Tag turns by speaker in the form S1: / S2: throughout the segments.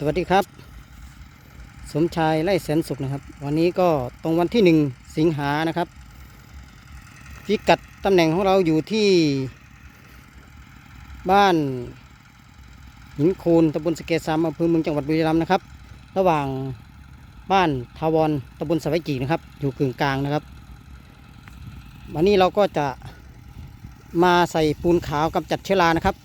S1: สวัสดีครับ สมชายไล่แสนสุขนะครับ วันนี้ก็ตรงวันที่หนึ่งสิงหานะครับพิกัดตำแหน่งของเราอยู่ที่ บ้านหินโคนตำบลสเกซามอำเภอเมืองจังหวัดบุรีรัมย์นะครับ ระหว่างบ้านทาวรตำบลสะไวจีนะครับ อยู่กึ่งกลางนะครับ วันนี้เราก็จะมาใส่ปูนขาวกำจัดเชื้อรานะครับ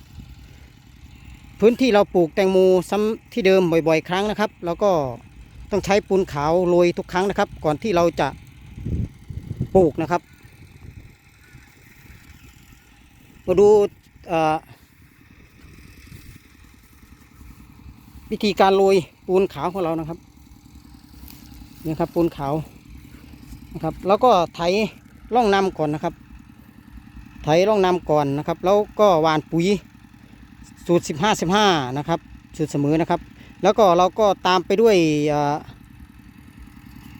S1: พื้นที่เราปลูกแตงโมซ้ำที่เดิมบ่อยๆ ครั้งนะครับ แล้วก็ต้องใช้ปูนขาวโรยทุกครั้งนะครับ ก่อนที่เราจะปลูกนะครับ มาดูวิธีการโรยปูนขาวของเรานะครับนี่ครับปูนขาวนะครับ แล้วก็ไถร่องน้ำก่อนนะครับ ไถร่องน้ำก่อนนะครับ แล้วก็หวานปุ๋ย สูตร 15 15 นะครับ สูตรเสมอนะครับ แล้วก็เราก็ตามไปด้วย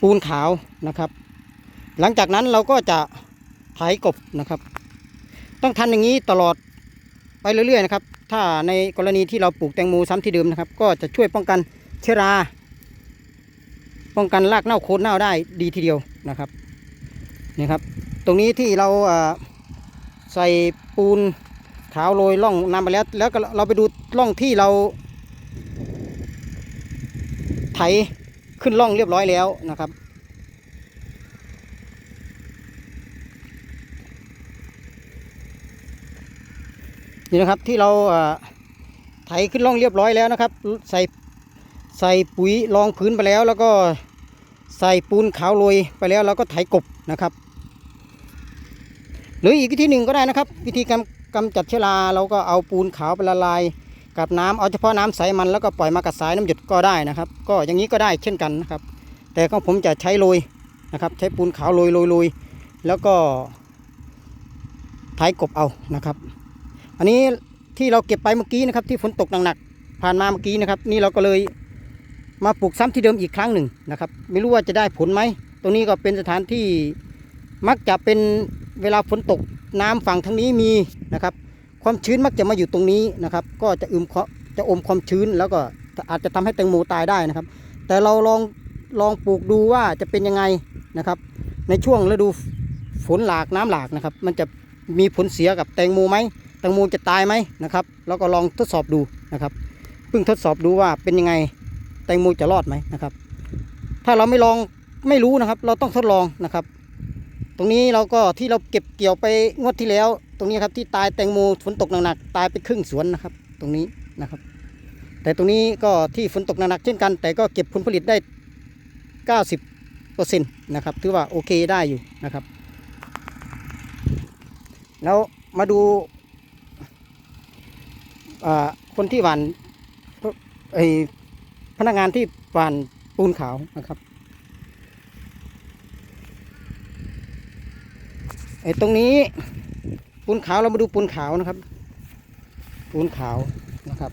S1: ปูนขาวนะครับ หลังจากนั้นเราก็จะไถกบนะครับ ต้องทำอย่างนี้ตลอดไปเรื่อยๆนะครับ ถ้าในกรณีที่เราปลูกแตงโมซ้ำที่เดิมนะครับ ก็จะช่วยป้องกันเชื้อรา ป้องกันรากเน่าโคนเน่าได้ดีทีเดียวนะครับนี่ครับ ตรงนี้ที่เราใส่ปูน ขาวโรยล่องน้ำไปแล้วแล้วเราไปดูล่องที่เรา ไถขึ้นล่องเรียบร้อยแล้วนะครับ นี่นะครับที่เราไถขึ้นล่องเรียบร้อยแล้วนะครับ ใส่ใส่ปุ๋ยรองพื้นไปแล้ว แล้วก็ใส่ปูนขาวโรยไปแล้วแล้วก็ไถกบนะครับ หรืออีกวิธีหนึ่งก็ได้นะครับ วิธีการ กำจัดเชื้อราเราก็เอาปูนขาวไปละลาย กับน้ำเอาเฉพาะน้ำใสมันแล้วก็ปล่อยมากับสายน้ำหยดก็ได้นะครับ ก็อย่างนี้ก็ได้เช่นกันนะครับ แต่ของผมจะใช้โรยนะครับ ใช้ปูนขาวโรยโรยโรยแล้วก็ไถกบเอานะครับ อันนี้ที่เราเก็บไปเมื่อกี้นะครับ ที่ฝนตกหนักๆผ่านมาเมื่อกี้นะครับ นี่เราก็เลยมาปลูกซ้ำที่เดิมอีกครั้งหนึ่งนะครับ ไม่รู้ว่าจะได้ผลไหมตรงนี้ก็เป็นสถานที่มักจะเป็น เวลาฝนตกน้ำฝั่งทางนี้มีนะครับ ความชื้นมักจะมาอยู่ตรงนี้นะครับ ก็จะอึมคามจะอมความชื้นแล้วก็อาจจะทำให้แตงโมตายได้นะครับ แต่เราลองลองปลูกดูว่าจะเป็นยังไงนะครับ ในช่วงฤดูฝนหลากน้ำหลากนะครับ มันจะมีผลเสียกับแตงโมไหมแตงโมจะตายไหมนะครับ แล้วก็ลองทดสอบดูนะครับเพิ่งทดสอบดูว่าเป็นยังไงแตงโมจะรอดไหมนะครับ ถ้าเราไม่ลองไม่รู้นะครับ เราต้องทดลองนะครับ ตรงนี้เราก็ที่เราเก็บเกี่ยวไปงวดที่แล้ว ตรงนี้ครับที่ตายแตงโมฝนตกหนักๆตายไปครึ่งสวนนะครับ ตรงนี้นะครับ แต่ตรงนี้ก็ที่ฝนตกหนักๆเช่นกัน แต่ก็เก็บผลผลิตได้ 90เปอร์เซ็นต์นะครับถือว่าโอเคได้อยู่นะครับ แล้วมาดูคนที่หวานไอพนักงานที่หวานปูนขาวนะครับ ไอ้ตรงนี้ปูนขาวเรามาดูปูนขาวนะครับ ปูนขาวนะครับ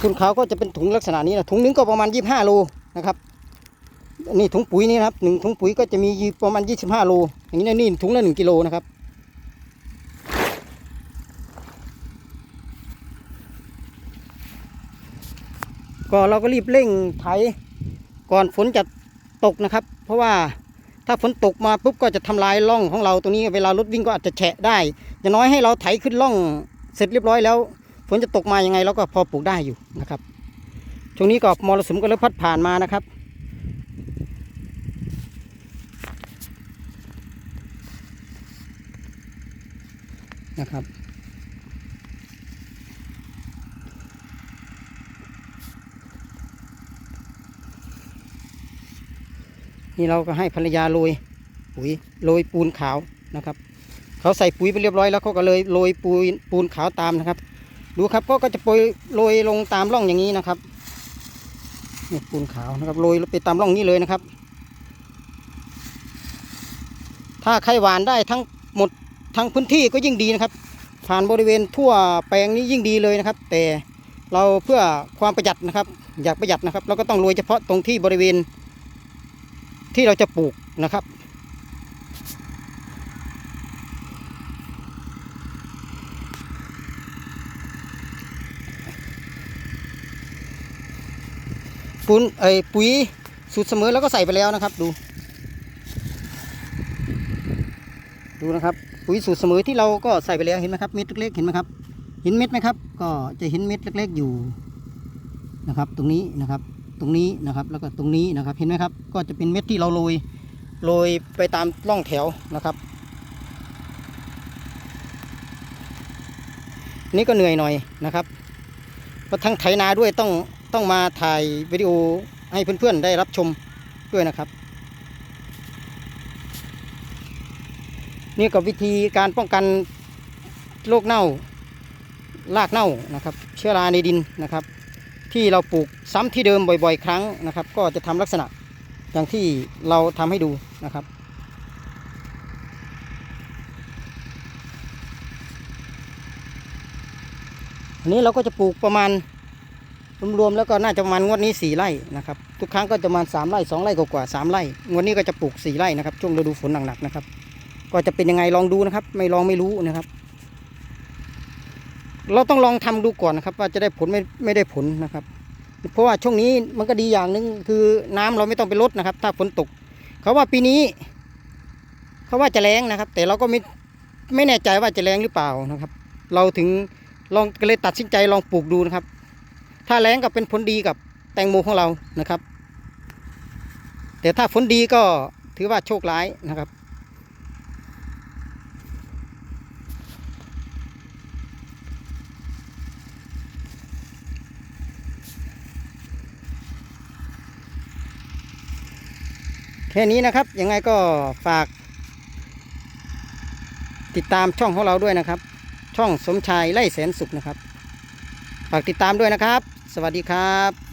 S1: ปูนขาวก็จะเป็นถุงลักษณะนี้นะถุงหนึงก็ประมาณยี่ห้าโลนะครับนี่ถุงปุ๋ยนี่นะครับหนึ่งถุงปุ๋ยก็จะมีประมาณยี่สิบห้าโลอย่างนี้นะนี่ถุงละหนึ่งกิโลนะครับก็เราก็รีบเร่งไถก่อนฝนจะ ตกนะครับ เพราะว่าถ้าฝนตกมาปุ๊บก็จะทำลายร่องของเราตรงนี้เวลารถวิ่งก็อาจจะแฉะได้อย่างน้อยให้เราไถขึ้นร่องเสร็จเรียบร้อยแล้วฝนจะตกมายังไงเราก็พอปลูกได้อยู่นะครับช่วงนี้ก็มรสุมก็เริ่มพัดผ่านมานะครับ นะครับ นี่เราก็ให้ภรรยาโรยปุ๋ยโรยปูนขาวนะครับ เขาใส่ปุ๋ยไปเรียบร้อยแล้วเขาก็เลยโรยปูนปูนขาวตามนะครับ ดูครับก็ก็จะโปรยโรยลงตามร่องอย่างนี้นะครับนี่ปูนขาวนะครับโรยไปตามร่องนี้เลยนะครับ ถ้าใครหวานได้ทั้งหมดทั้งพื้นที่ก็ยิ่งดีนะครับ ผ่านบริเวณทั่วแปลงนี้ยิ่งดีเลยนะครับ แต่เราเพื่อความประหยัดนะครับ อยากประหยัดนะครับ เราก็ต้องโรยเฉพาะตรงที่บริเวณ ที่เราจะปลูกนะครับ ปุ้นไอปุ๋ยสูตรเสมอแล้วก็ใส่ไปแล้วนะครับ ดู ดูนะครับ ปุ๋ยสูตรเสมอที่เราก็ใส่ไปแล้วเห็นไหมครับเม็ดเล็กๆเห็นไหมครับเห็นเม็ดไหมครับ ก็จะเห็นเม็ดเล็ก ๆอยู่นะครับ ตรงนี้นะครับ ตรงนี้นะครับ แล้วก็ตรงนี้นะครับ เห็นไหมครับ ก็จะเป็นเม็ดที่เราโรยโรยไปตามร่องแถวนะครับ นี่ก็เหนื่อยหน่อยนะครับเพราะทั้งไถนาด้วยต้องต้องมาถ่ายวิดีโอให้เพื่อนๆได้รับชมด้วยนะครับ นี่ก็วิธีการป้องกันโรคเน่ารากเน่านะครับ เชื้อราในดินนะครับ ที่เราปลูกซ้ำที่เดิมบ่อย ๆ ครั้งนะครับ ก็จะทำลักษณะอย่างที่เราทำให้ดูนะครับ อันนี้เราก็จะปลูกประมาณรวมๆแล้วก็น่าจะประมาณงวดนี้สี่ไร่นะครับ ทุกครั้งก็จะประมาณสามไร่สองไร่กว่าๆสามไร่งวดนี้ก็จะปลูกสี่ไร่นะครับช่วงฤดูฝนหนักๆนะครับ ก็จะเป็นยังไงลองดูนะครับ ไม่ลองไม่รู้นะครับ เราต้องลองทำดูก่อนนะครับ ว่าจะได้ผลไม่ไม่ได้ผลนะครับ เพราะว่าช่วงนี้มันก็ดีอย่างหนึ่งคือน้ำเราไม่ต้องไปลดนะครับ ถ้าฝนตก เขาว่าปีนี้ เขาว่าจะแรงนะครับ แต่เราก็ไม่ไม่แน่ใจว่าจะแรงหรือเปล่านะครับ เราถึงลองก็เลยตัดสินใจลองปลูกดูนะครับ ถ้าแรงก็เป็นผลดีกับแตงโมของเรานะครับ แต่ถ้าผลดีก็ถือว่าโชคร้ายนะครับ แค่นี้นะครับ ยังไงก็ฝาก ติดตามช่องของเราด้วยนะครับ ช่องสมชายไล่แสนสุขนะครับ ฝากติดตามด้วยนะครับ สวัสดีครับ